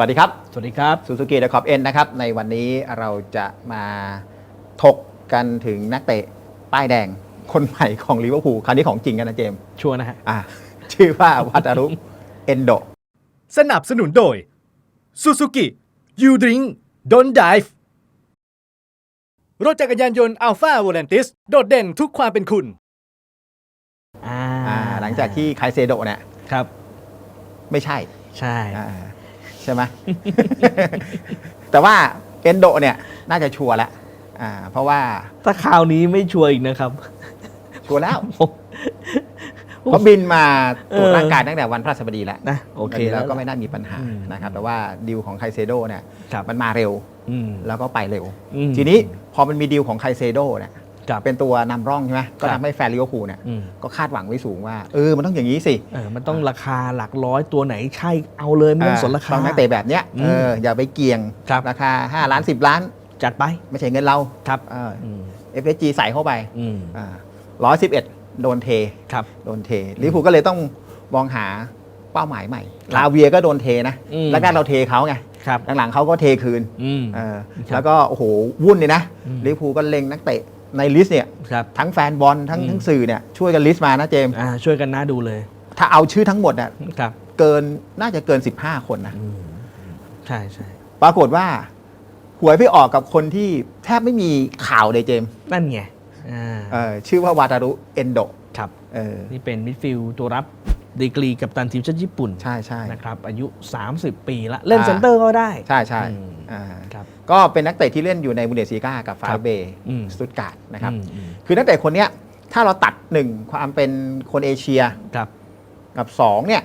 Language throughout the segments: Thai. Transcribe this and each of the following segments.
สวัสดีครับ สวัสดีครับซูซูกิเดอะคอปเอ็นนะครับ ในวันนี้เราจะมาถกกันถึงนักเตะป้ายแดงคนใหม่ของลิเวอร์พูลคราวนี้ของจริงกันนะเจมส์ชัวร์นะฮะอะชื่อว่าวัตารุเอนโด สนับสนุนโดย Suzuki You Drink Don't Dive รถจักรยานยนต์ Alpha v o l a n t i s โดดเด่นทุกความเป็นคุณ อ่าอ่าหลังจากที่ไคเซโดะเนี่ยครับ ไม่ใช่ ใช่อ่า ใช่ไหม แต่ว่าเอนโดเนี่ยน่าจะชัวร์แล้วอ่า เพราะว่าถ้าคราวนี้ไม่ชัวร์อีกนะครับ ชัวร์แล้วผมเขาบินมาตรวจเออร่างกายตั้งแต่วันพฤหัสบดีแล้วนะโอเคแล้วก็ล่ะไม่น่ามีปัญหาอืมนะครับ แต่ว่าดีลของไคเซโดเนี่ยครับมันมาเร็วอืมแล้วก็ไปเร็วอืมทีนี้พอมันมีดีลของไคเซโดเนี่ย ครับเป็นตัวนำร่องใช่ไหมก็ครับทำให้แฟนลิเวอร์พูลเนี่ยอืม ก็คาดหวังไว้สูงว่าเออมันต้องอย่างนี้สิ เออมันต้องราคาหลักร้อยตัวไหนใช่เอาเลยไม่ต้องสนราคา ต้องนักเตะแบบเนี้ยอืมเอออย่าไปเกี่ยงครับราคา 5 ล้าน 10 ล้าน จัดไป ไม่ใช่เงินเราครับ เออ อืม FSG ใส่เข้าไปอืมร้อยสิบเอ็ดโดนเท ครับ โดนเทลิเวอร์พูลก็เลยต้องมองหาเป้าหมายใหม่ ลาเวียก็โดนเทนะอืมแล้วก็เราเทเขาไง ครับ หลังๆเขาก็เทคืนอืม เออครับแล้วก็โอ้โหวุ่นเลยนะอืม ลิเวอร์พูลก็เล็งนักเตะ ในลิสต์เนี่ยครับทั้งแฟนบอลทั้งอืมทั้งสื่อเนี่ยช่วยกันลิสต์มานะเจมส์อ่าช่วยกันน่าดูเลย ถ้าเอาชื่อทั้งหมดน่ะครับเกินน่าจะเกิน 15 คนนะอืมใช่ใช่ปรากฏว่า หวยไปออกกับคนที่แทบไม่มีข่าวเลยเจมส์นั่นไงอ่าเออชื่อว่าวาตารุเอนโดครับเออนี่เป็นมิดฟิลด์ตัวรับ ดีกรีกับตันทีมชาติญี่ปุ่นใช่ใช่นะครับอายุ 30 ปีละเล่นอ่าเซนเตอร์ก็ได้ใช่ใช่อืมอ่าครับก็เป็นนักเตะที่เล่นอยู่ในบุนเดสซีกากับฟาครับเบย์อืมสตุตการ์ดนะครับอืมอืมคือนักเตะคนเนี้ยถ้าเราตัดหนึ่งความเป็นคนเอเชียครับกับ2เนี่ย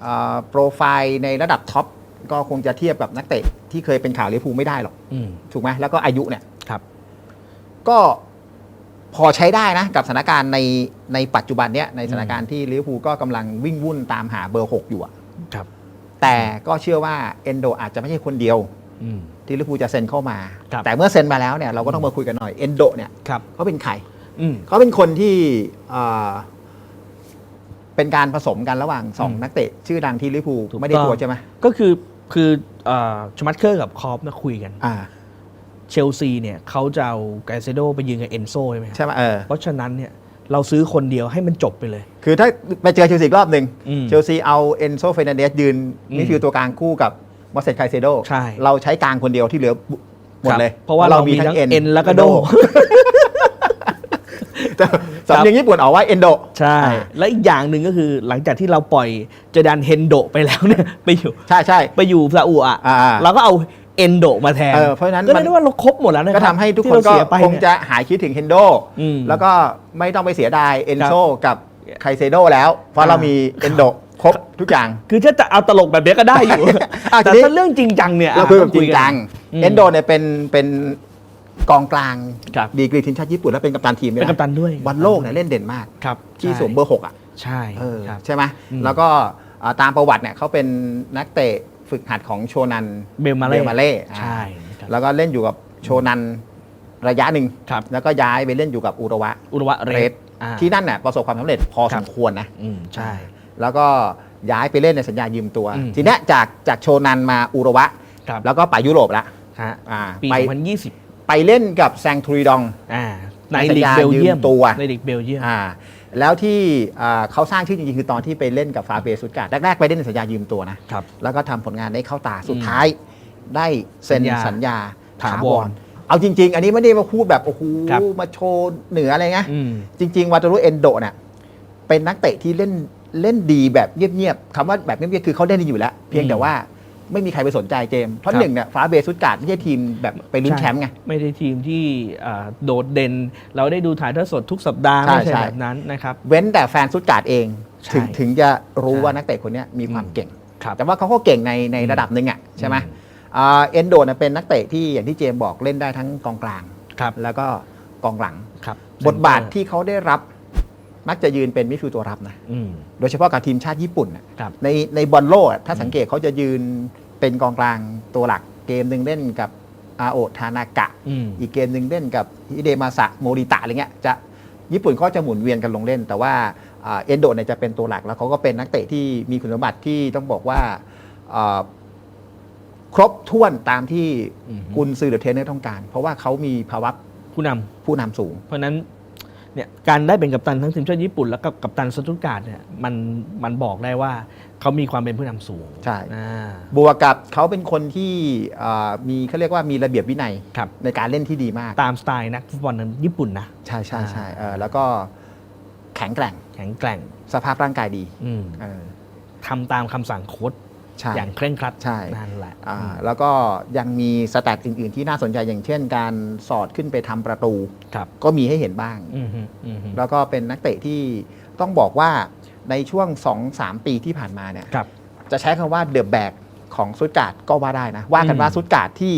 เอ่อโปรไฟล์ในระดับท็อปก็คงจะเทียบกับนักเตะที่เคยเป็นข่าวลิเวอร์พูลไม่ได้หรอกอืมถูกไหมแล้วก็อายุเนี่ยครับก็ พอใช้ได้นะกับสถานการณ์ในในปัจจุบันเนี้ยในสถานการณ์ที่ลิเวอร์พูลก็กำลังวิ่งวุ่นตามหาเบอร์ 6 อยู่อะครับ แต่ก็เชื่อว่าเอนโดอาจจะไม่ใช่คนเดียว อืม ที่ลิเวอร์พูลจะเซ็นเข้ามา ครับ แต่เมื่อเซ็นมาแล้วเนี่ยเราก็ต้องมาคุยกันหน่อยเอนโดเนี่ยครับ เขาเป็นใคร อืม เขาเป็นคนที่เอ่อเป็นการผสมกันระหว่างสองอืมนักเตะ ชื่อดังที่ลิเวอร์พูลถูกไม่ได้ต้อง ตัวใช่ไหมก็คือคือเอ่อชมัตเคอร์กับคอปนะคุยกัน อ่า เชลซีเนี่ยเขาจะเอาไกเซโดไปยืนกับเอนโซใช่ไหมครับใช่ไหมเออเพราะฉะนั้นเนี่ยเราซื้อคนเดียวให้มันจบไปเลย คือถ้าไปเจอเชลซีอีกรอบหนึ่งอืมเชลซีเอาเอนโซเฟรนันเดสยืนอืมมิดฟิลด์ตัวกลางคู่กับมอสเซตไคเซโดใช่ เราใช้กลางคนเดียวที่เหลือหมดเลยครับเพราะว่าเรามีทั้งเอ็นและก็โด แต่สำเนียงญี่ปุ่นออกว่าเอนโด ใช่และอีกอย่างหนึ่งก็คือหลังจากที่เราปล่อยเจดันเฮนโดไปแล้วเนี่ย ไปอยู่ใช่ใช่ไปอยู่ซาอุอะ อ่า เราก็เอา เอนโดมาแทนเออเพราะฉะนั้นก็มัเรียนกได้ว่าเราครบหมดแล้วนะคก็รับทำให้ทุกที่คนเราก็เสียไปคงเนี่ยจะหายคิดถึงเฮนโดอืมแล้วก็ไม่ต้องไปเสียดายเอนโซครับกับไคเซโดแล้ว เพราะเรามีเอนโดครบทุกอย่าง คือถ้าจะเอาตลกแบบนี้ก็ได้อยู่อะแต่ทีนี้ถ้าเรื่องจริงจังเนี่ยเราคุยแบบจริงจังอืมเอนโดเนี่ยเป็นเป็นกองกลางครับดีกรีทีมชาติญี่ปุ่นและเป็นกัปตันทีมด้วยเป็นกัปตันด้วยวันโลกเนี่ยเล่นเด่นมากครับที่ใช่สวมเบอร์หกอะใช่เออครับใช่ไหมอืมแล้วก็อ่าตามประวัติเนี่ยเขาเป็นนักเตะ ฝึกหัดของโชนันเบลมาเล่เล่อ่าใช่ครับแล้วก็เล่นอยู่กับโชนันระยะหนึ่งครับแล้วก็ย้ายไปเล่นอยู่กับอุระวะอุระวะเรเรดดที่นั่นน่ะประสบความสำเร็จพอครัสบมควรนะอืมใช่ แล้วก็ย้ายไปเล่นในสัญญายืมตัวอืมทีเนี้ยจากจากโชนันมาอุระวะครับแล้วก็ไปยุโรปละฮะอ่าปีไป2020 ไปเล่นกับแซงทูริดองอ่าในในสัญลีกญาเบลเยียมยืมตัวในลีกเบลเยียมอ่า แล้วที่อ่าเขาสร้างชื่อจริงๆ คือตอนที่ไปเล่นกับฟาเบซุตการ์ดแรกๆ ไปเล่นในสัญญายืมตัวนะ ครับ แล้วก็ทำผลงานได้เข้าตาสุดท้ายได้เซ็นสัญญาสัญญาถาถาววรรเอาจริง ๆ อันนี้ไม่ได้มาพูดแบบโอ้โหครับ มาโชว์เหนืออะไรเงี้ยอืม จริง ๆ วาตารุเอนโดเนี่ยเป็นนักเตะที่เล่นเล่นดีแบบเงียบๆคำว่าแบบเงียบๆคือเขาเล่นดีอยู่แล้ว เพียงแต่ว่า ไม่มีใครไปสนใจเจมส์เพราะครับหนึ่งเนี่ยฟาเบซุตการ์ดไม่ใช่ทีมแบบไปลุ้นแชมป์ไง ไม่ได้ทีมที่อ่าโดดเด่น เราได้ดูถ่ายทอดสดทุกสัปดาห์ใช่ไม่ใช่ใช่ แบบนั้นนะครับ เว้นแต่แฟนซุตการ์ดเอง ใช่ถึงถึงจะรู้ใช่ว่านักเตะคนเนี้ยมีความอืมเก่ง ครับแต่ว่าเขาก็เก่งในในระดับหนึ่งอะใช่ไหมอืม อ่าเอนโดเนี่ยเป็นนักเตะที่อย่างที่เจมส์บอกเล่นได้ทั้งกองกลาง ครับแล้วก็กองหลัง ครับบทบาทที่เขาได้รับ มักจะยืนเป็นมิดฟิลด์ตัวรับนะอืมโดยเฉพาะกับทีมชาติญี่ปุ่นน่ะครับในในบอลโลกอะถ้าสังเกตเขาจะยืนเป็นกองกลางตัวหลักเกมหนึ่งเล่นกับอาโอทานากะอืมอีกเกมหนึ่งเล่นกับฮิเดมาสะโมริตะอะไรเงี้ยจะญี่ปุ่นเขาจะหมุนเวียนกันลงเล่น แต่ว่าอ่าเอนโดเนี่ยจะเป็นตัวหลักแล้วเขาก็เป็นนักเตะที่มีคุณสมบัติที่ต้องบอกว่าอ่าครบถ้วนตามที่อืมกุนซือหรือเทรนเนอร์ต้องการ เพราะว่าเขามีภาวะผู้นำผู้นำสูง เพราะฉะนั้น เนี่ยการได้เป็นกัปตันทั้งทีมชาติญี่ปุ่น แล้วก็กัปตันสตุตการ์ดเนี่ยมันมันบอกได้ว่าเขามีความเป็นผู้นำสูงใช่อ่าบวกกับเขาเป็นคนที่เอ่อมีเขาเรียกว่ามีระเบียบวินัยครับในการเล่นที่ดีมาก ตามสไตล์นักฟุตบอลนั้นญี่ปุ่นนะใช่ใช่ใช่เออแล้วก็แข็งแกร่ง แข็งแกร่ง สภาพร่างกายดีอืมเออทำตามคำสั่งโค้ช ใช่อย่างเคร่งครัดใช่นั่นแหละอ่าแล้วก็ยังมีสแตทอื่น ๆ ที่น่าสนใจอย่างเช่น การสอดขึ้นไปทำประตูครับก็มีให้เห็นบ้างอืมฮึอืมฮึแล้วก็เป็นนักเตะที่ต้องบอกว่าในช่วง 2-3 ปีที่ผ่านมาเนี่ยครับจะใช้คำว่าเดอะแบกของซุดการ์ดก็ว่าได้นะ ว่ากันอืมว่าซุดการ์ดที่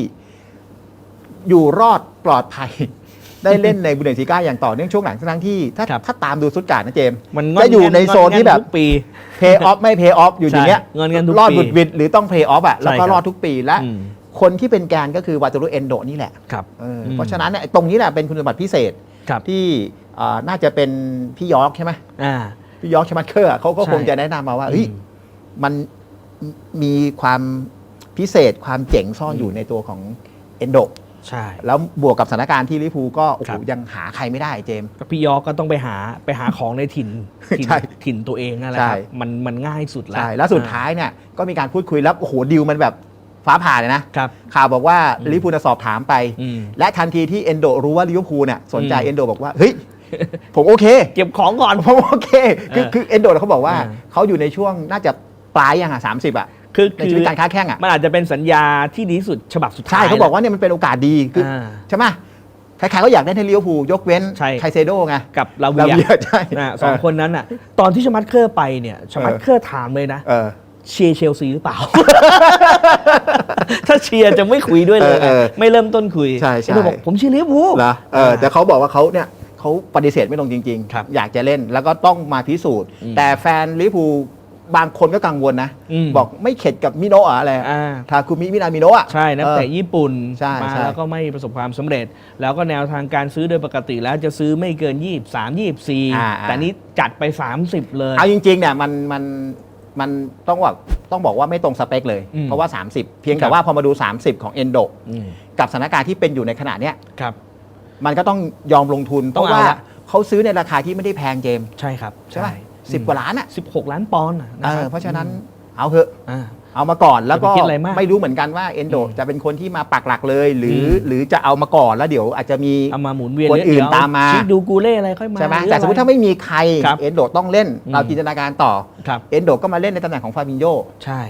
อยู่รอดปลอดภัย ได้เล่นในบุนเดสลิก้าอย่างต่อเนื่องช่วงหลังทั้งที่ถ้าครับ ถ้าตามดูซุดการ์ดนะเจมส์มันจะอยู่ในโซนที่แบบทุกปี เพย์ออฟไม่เพย์ออฟอยู่อย่างเงี้ยใช่เงินกันทุกรอดปีบุดวิดหรือต้องเพย์ออฟอะแล้วก็ใช่ครับ รอดทุกปีและ อืมคนที่เป็นแกนก็คือวาตูรุเอนโดนี่แหละครับ เอออม เพราะฉะนั้นเนี่ยตรงนี้แหละเป็นคุณสมบัติพิเศษครับที่เอ่อน่าจะเป็นพี่ยอร์กใช่ไหมอ่า พี่ยอร์กชมัตเคอร์อะเขาก็ใช่ คงจะแนะนำมาว่าเฮ้ยอืมมันมีความพิเศษความเจ๋งซ่อนอยู่ในตัวของเอนโด ใช่ แล้วบวกกับสถานการณ์ที่ลิเวอร์พูลก็โอ้โหครับ ยังหาใครไม่ได้เจมส์ ก็พี่ยอร์กก็ต้องไปหาไปหาของในถิ่นถิ่นใช่ถิ่นตัวเองนั่นแหละใช่ครับมันมันง่ายสุดแล้วใช่แล้วสุดท้ายเนี่ยก็มีการพูดคุยแล้วโอ้โหดิวมันแบบฟ้าผ่าเลยนะครับ ข่าวบอกว่าอืมลิเวอร์พูลจะสอบถามไป อืม และทันทีที่เอนโดรู้ว่าลิเวอร์พูลเนี่ยสนใจอืม เอนโดบอกว่าเฮ้ยผมโอเค เก็บของก่อน ผมโอเค คือเออคือเอนโดเขาบอกว่าเออ เขาอยู่ในช่วงน่าจะปลายยังอะสามสิบอะ คือในคืชีอวิตการค้าแข่งอะมันอาจจะเป็นสัญญาที่ดีที่สุดฉบับสุดท้ายใช่เขาบอกว่าเนี่ยมันเป็นโอกาสดีคือออ่าใช่ไหมใครๆก็อยากได้ในลิเวอร์พูลยกเว้นใช่ไคเซโดไงกับลาลาเวียเวียใช่นะสองคนนั้นน่ะ ตอนที่ชมัดเคอร์ไปเนี่ยชมัดเคอร์ถามเลยนะเออเชียร์เชลซีหรือเปล่า ถ้าเชียร์จะไม่คุยด้วยเลยเออเออไม่เริ่มต้นคุยใช่ใช่ไอ้หนุ่มบอกผมเชียร์ลิเวอร์พูลเหรอเออแต่เขาบอกว่าเขาเนี่ยเขาปฏิเสธไม่ลงจริงครับอยากจะเล่นแล้วก็ต้องมาพิสูจน์อืมแต่แฟนลิเวอร์พูล บางคนก็กังวลนะ อืม บอกไม่เข็ดกับมิโนะอะไรอ่า ทาคุมิมินามิโนะอะ ใช่นักเตะออญี่ปุ่นใช่มาใช่ แล้วก็ไม่ประสบความสำเร็จ แล้วก็แนวทางการซื้อโดยปกติแล้วจะซื้อไม่เกิน 23อ่า24อ่าแต่นี้จัดไป 30 เลย เอาจริงๆเนี่ยมันมันมันต้องบอกต้องบอกว่าไม่ตรงสเปคเลย อืมเพราะว่า 30 เพียงครัแต่บว่าพอมาดู 30 ของเอนโดอืมกับสถานการณ์ที่เป็นอยู่ในขณะเนี้ยครับ มันก็ต้องยอมลงทุนเพต้องราะว่าเอาละ เขาซื้อในราคาที่ไม่ได้แพงเจมส์ ใช่ครับใช่ป่ะ สิบกว่าล้านอะ16 ล้านปอนด์อะนะเอคอรับ เพราะฉะนั้นเอาเถอะ อ่า เอามาก่อนแล้วก็อย่าไปคิดอะไรมากไม่รู้เหมือนกันว่าเอนโดอืมจะเป็นคนที่มาปักหลักเลย หรืออม หรือจะเอามาก่อนแล้วเดี๋ยวอาจจะมี เอามาหมุนเวียนคนอื่นเดี๋ยวตามมา ชิดูกูเล่อะไรค่อยมาใช่ไหมรือแต่สมมติถ้าไม่มีใครครับเอนโดต้องเล่น อืม เราจินตนาการต่อครับ เอนโดก็มาเล่นในตำแหน่งของฟาบินโยใช่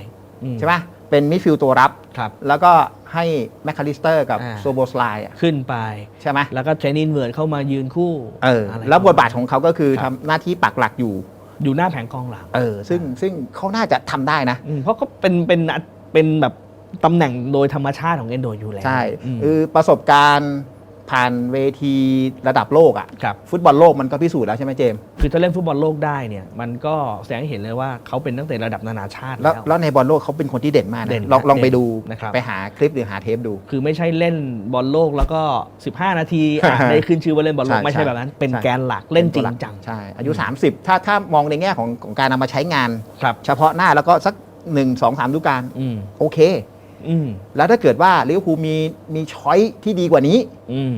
อืใช่ไหมเป็นมิดฟิลด์ตัวรับ ครับ แล้วก็ให้แมคคาลิสเตอร์กับอ่า โซโบสไลน์อะขึ้นไป ใช่ไหมแล้วก็เทรนนินเวิร์ดเข้ามายืนคู่เอออะไรแล้วบทบาทของเขาก็คือครัทำบหน้าที่ปักหลักอยู่ อยู่หน้าแผงกองหลังเออซึ่งซึ่งเขาน่าจะทำได้นะอืมเพราะก็เป็นเป็นเป็นแบบตำแหน่งโดยธรรมชาติของเอนโดอยู่แล้ว ใช่อืมคือประสบการณ์ ผ่านเวทีระดับโลกอะครับฟุตบอลโลกมันก็พิสูจน์แล้วใช่ไหมเจมส์คือถ้าเล่นฟุตบอลโลกได้เนี่ยมันก็แสดงให้เห็นเลยว่าเขาเป็นตั้งแต่ระดับนานาชาติแล้วแล้วแล้วในบอลโลกเขาเป็นคนที่เด่นมากเด่นะนลองลองเด่นไปดูนะครับไปหาคลิปหรือหาเทปดู คือไม่ใช่เล่นบอลโลกแล้วก็ 15 นาทีอะได้ขึ้นชื่อว่าเล่นบอลโลกใช่ไม่ใช่ใช่แบบนั้น เป็นใช่แกนหลักเล่นจริงจังใช่อายุ 30 ถ้าถ้ามองในแง่ของของการนำมาใช้งานครับเฉพาะหน้าแล้วก็สัก1 2 3ฤดูกาลอืมโอเค อืมแล้วถ้าเกิดว่าลิเวอร์พูลมีมีช้อยที่ดีกว่านี้ อืม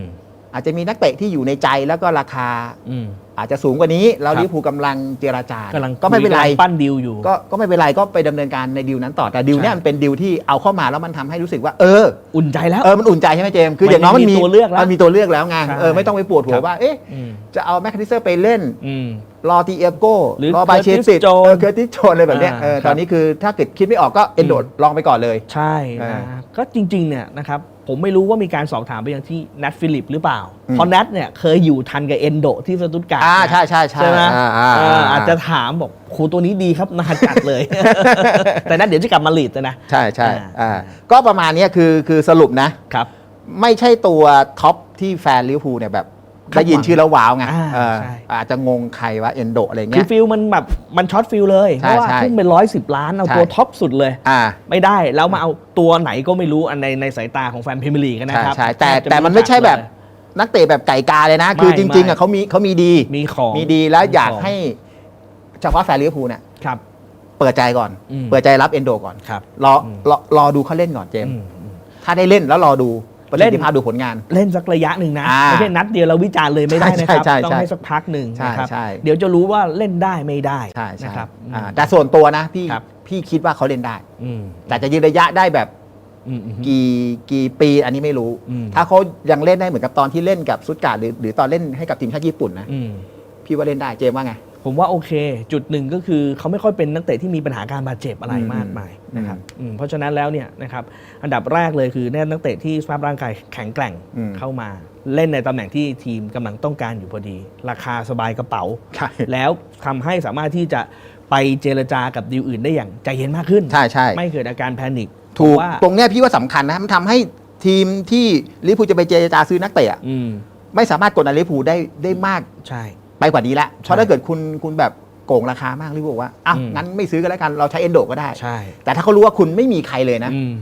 อาจจะมีนักเตะที่อยู่ในใจแล้วก็ราคา อืม อาจจะสูงกว่านี้แล้วครับ ลิเวอร์พูลกำลังเจราจากำลังก็ไม่เป็นไรคุยกำลังปั้นดิวอยู่ ก็ก็ไม่เป็นไรก็ไปดำเนินการในดีลนั้นต่อแต่ดีลเนี้ยใช่ มันเป็นดีลที่เอาเข้ามาแล้วมันทำให้รู้สึกว่า เออ อุ่นใจแล้ว เออ มันอุ่นใจใช่ไหมเจมส์คือมันอย่างน้อยมันมีมีตัวเลือกแล้วมันมีตัวเลือกแล้วไง ใช่เออ ไม่ต้องไปปวดหัควรับ ว่า เอ๊ะ อืมจะเอาแมคคาลิสเตอร์ไปเล่น อืม รอตีเอฟโก้หรือรอบาเช Curtis สิต Jones เออเคอร์ติสโจนอะไรแบบเนี้ยอ่าเออครับ ตอนนี้คือถ้าเกิดคิดไม่ออกก็เอนโดดลองไปก่อนเลย ใช่เออนะก็จริงๆเนี่ยนะครับผมไม่รู้ว่ามีการสอบถามไปยังที่นัทฟิลิปหรือเปล่า อืม เพราะนัทเนี่ยเคยอยู่ทันกับเอนโดที่สตุตการ์ดอ่านะ ใช่ใช่ใช่ใช่ไหมอ่าอ่าเอออ่าอาจจะถามบอกครูตัวนี้ดีครับนาจัดเลย แต่นั้นเดี๋ยวจะกลับมาลีดนะ ใช่ใช่อ่าอ่า ก็ประมาณเนี้ยคือคือสรุปนะ ครับ ไม่ใช่ตัวท็อปที่แฟนลิเวอร์พูลเนี่ยแบบคาดหวัง ได้ยินชื่อแล้วว้าวไงอ่าเออใช่ อาจจะงงใครว่าเอนโดอะไรคือเงี้ยฟิลมันแบบมันช็อตฟิลเลยใช่เพราะว่าใช่ทุ่มไปร้อยสิบล้านเอาใช่ ตัวท็อปสุดเลย อ่าไม่ได้แล้วมาเอาตัวไหนก็ไม่รู้อันในในสายตาของแฟนพรีเมียร์ลีกนะใช่ครับใช่แต่ทบจะแต่มันไม่ใช่แบบรู้จักเลยนักเตะแบบไก่กาเลยนะไม่คือจริงๆไม่อะเขามีเขามีดี มีของมีดีแล้วอยากของให้เฉพาะแฟนลิเวอร์พูลเนี่ยครับ เปิดใจก่อน อืม เปิดใจรับเอนโดก่อน ครับ รออืม รอรอดูเขาเล่นก่อนเจมส์อืมอืมถ้าได้เล่นแล้วรอดูประ เล่สิทนธิภาพดูผลงาน เล่นสักระยะหนึ่งนะอ่าไม่ใช่นัดเดียวเราวิจารณ์เลยไม่ได้นะครับใช่ใช่ใช่ต้องให้สักพักหนึ่งใช่นะครับใช่เดี๋ยวจะรู้ว่าเล่นได้ไม่ได้ใช่ใช่นะครับอ่าแต่ส่วนตัวนะพี่ครับพี่คิดว่าเขาเล่นได้อืมแต่จะยืนระยะได้แบบอืมอืมกี่กี่ปีอันนี้ไม่รู้อืมถ้าเขายังเล่นได้เหมือนกับตอนที่เล่นกับซุดการ์ดหรือหรือตอนเล่นให้กับทีมชาติญี่ปุ่นนะอืมพี่ว่าเล่นได้เจมส์ว่าไง ผมว่าโอเค จุดหนึ่งก็คือเขาไม่ค่อยเป็นนักเตะที่มีปัญหาการบาดเจ็บอะไรอืมมากมายนะครับอืมอืมเพราะฉะนั้นแล้วเนี่ยนะครับอันดับแรกเลยคือแน่นักเตะที่สภาพร่างกายแข็งแกร่งอืมเข้ามาเล่นในตำแหน่งที่ทีมกำลังต้องการอยู่พอดี ราคาสบายกระเป๋าใช่แล้วทำให้สามารถที่จะไปเจรจากับดีลอื่นได้อย่างใจเย็นมากขึ้นใช่ใช่ไม่เกิดอาการแพนิคถูกว่าตรงเนี้ยพี่ว่าสำคัญนะมันทำให้ทีมที่ลิเวอร์พูลจะไปเจรจาซื้อนักเตะอะอืมไม่สามารถกดดันลิเวอร์พูลได้ได้มากใช่ ไปกว่านี้ละเพราะใช่ถ้าเกิดคุณคุณแบบโกงราคามากลิเวอร์พูลบอกว่าอะอืมงั้นไม่ซื้อกันแล้วกันเราใช้เอนโดก็ได้ ใช่ แต่ถ้าเขารู้ว่าคุณไม่มีใครเลยนะอืม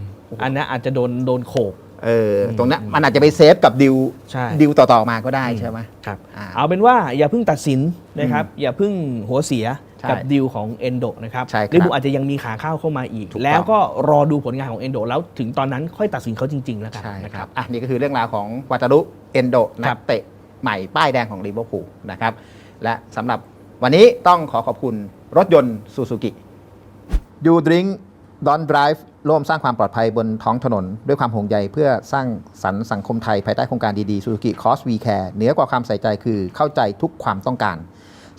อันนั้นอาจจะโดนโดนโขกเอออมตรงเนี้ยมันอาจจะไปเซฟกับดิวใช่ดิวต่อๆมาก็ได้ใช่ไหมครับอ่าเอาเป็นว่าอย่าเพิ่งตัดสินนะครับ อย่าเพิ่งหัวเสียใช่กับดีลของเอนโดนะครับใช่ครับลิเวอร์พูลอาจจะยังมีขาเข้าเข้ามาอีกถูกต้องแล้วก็รอดูผลงานของเอนโดแล้วถึงตอนนั้นค่อยตัดสินเขาจริง ๆ แล้วกันใช่นะคครัรับบอะนี่ก็คือเรื่องราวของวัตารุเอนโดคนัรักบเตะ ใหม่ป้ายแดงของลิเวอร์พูลนะครับ และสำหรับวันนี้ต้องขอขอบคุณรถยนต์ซูซูกิยูดริงดอน drive ร่วมสร้างความปลอดภัยบนท้องถนน ด้วยความห่วงใยเพื่อสร้างสรรค์สังคมไทย ภายใต้โครงการดีๆ Suzuki Cross V Care เหนือกว่าความใส่ใจคือเข้าใจทุกความต้องการ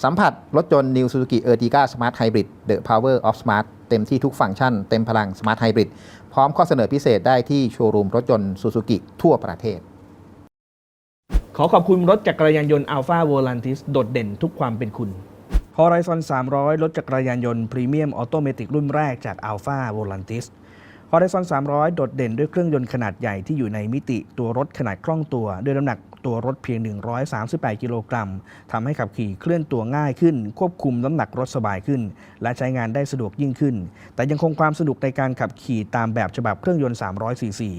สัมผัสรถยนต์ New Suzuki Ertiga Smart Hybrid The Power of Smart เต็มที่ทุกฟังก์ชัน เต็มพลัง Smart Hybrid พร้อมข้อเสนอพิเศษได้ที่โชว์รูมรถยนต์ Suzuki ทั่วประเทศ ขอขอบคุณรถจักรยานยนต์ Alpha Volantis โดดเด่นทุกความเป็นคุณ Horizon 300 รถจักรยานยนต์พรีเมียมออโตเมติกรุ่นแรกจาก Alpha Volantis Horizon 300 โดดเด่นด้วยเครื่องยนต์ขนาดใหญ่ที่อยู่ในมิติตัวรถขนาดคล่องตัว ด้วยน้ำหนักตัวรถเพียง 138 กิโลกรัมทำให้ขับขี่เคลื่อนตัวง่ายขึ้น ควบคุมน้ำหนักรถสบายขึ้น และใช้งานได้สะดวกยิ่งขึ้น แต่ยังคงความสนุกในการขับขี่ตามแบบฉบับเครื่องยนต์300ซีซี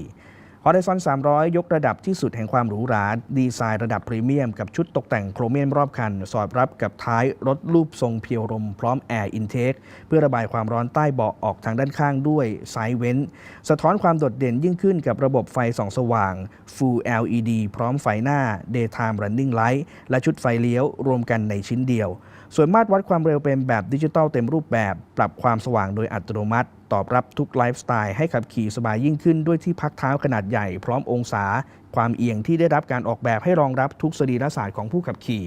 Horizon 300 ยกระดับที่สุดแห่งความหรูหรา ดีไซน์ระดับพรีเมียม กับชุดตกแต่งโครเมียมรอบคัน สอดรับกับท้ายรถรูปทรงเพียวลมพร้อมแอร์อินเทคเพื่อระบายความร้อนใต้เบาะออกทางด้านข้างด้วยไซด์เว้น สะท้อนความโดดเด่นยิ่งขึ้นกับระบบไฟส่องสว่าง Full LED พร้อมไฟหน้า Daytime Running Light และชุดไฟเลี้ยวรวมกันในชิ้นเดียว ส่วนมาตรวัดความเร็วเป็นแบบดิจิตอลเต็มรูปแบบ ปรับความสว่างโดยอัตโนมัติ ตอบรับทุกไลฟ์สไตล์ให้ขับขี่สบายยิ่งขึ้นด้วยที่พักเท้าขนาดใหญ่พร้อมองศา ความเอียงที่ได้รับการออกแบบให้รองรับทุกสรีระศาสตร์ของผู้ขับขี่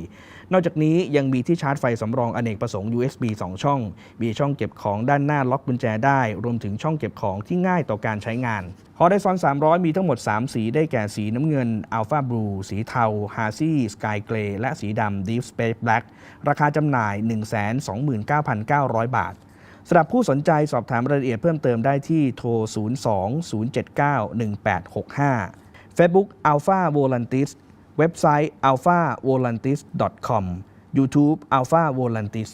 นอกจากนี้ยังมีที่ชาร์จไฟสำรองอเนกประสงค์ USB 2 ช่อง มีช่องเก็บของด้านหน้าล็อกกุญแจได้ รวมถึงช่องเก็บของที่ง่ายต่อการใช้งาน Horizon 300 มีทั้งหมด 3 สีได้แก่สีน้ำเงิน Alpha Blue สีเทา Hazy Sky Grey และสีดำ Deep Space Black ราคาจำหน่าย 129,900 บาท สำหรับผู้สนใจสอบถามรายละเอียดเพิ่มเติมได้ที่โทร 02-079-1865 Facebook Alpha Volantis เว็บไซต์ alphavolantis.com YouTube Alpha Volantis